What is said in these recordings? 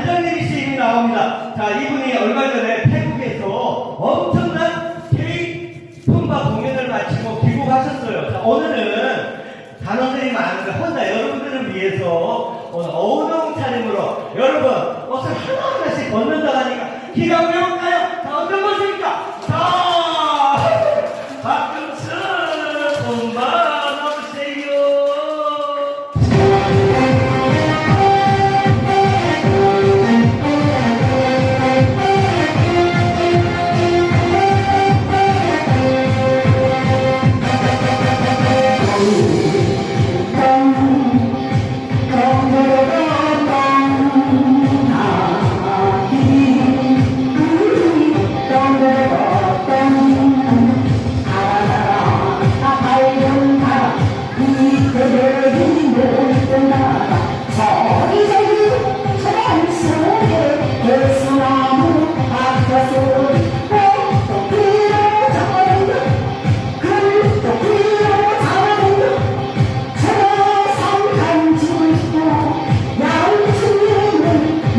안전대리 씨 이름이 나옵니다. 자, 이분이 얼마 전에 태국에서 엄청난 K 톰바 공연을 마치고 귀국하셨어요. 자, 오늘은 단원들이 많은데 혼자 여러분들을 위해서 오늘 어우동 차림으로 여러분 옷을 하나하나씩 벗는다 하니까 기가 막혀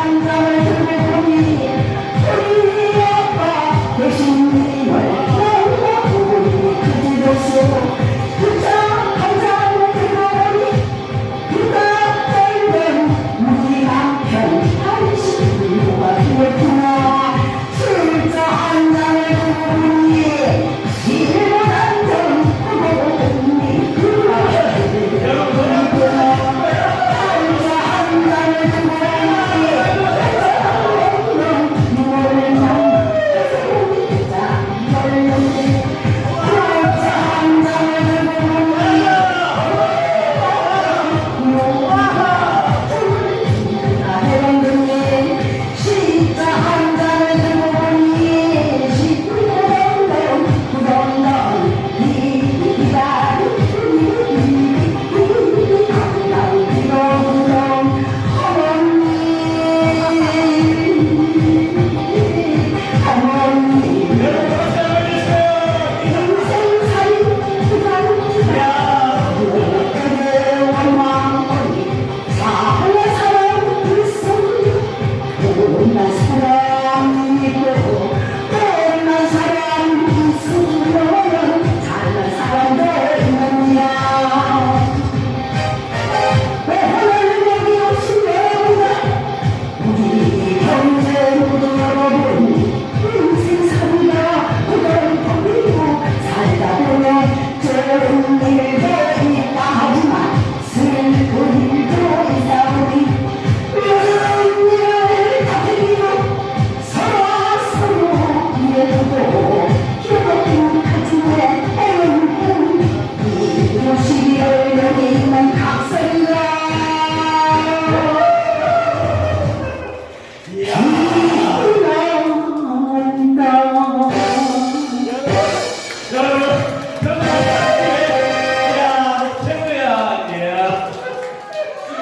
I'm going to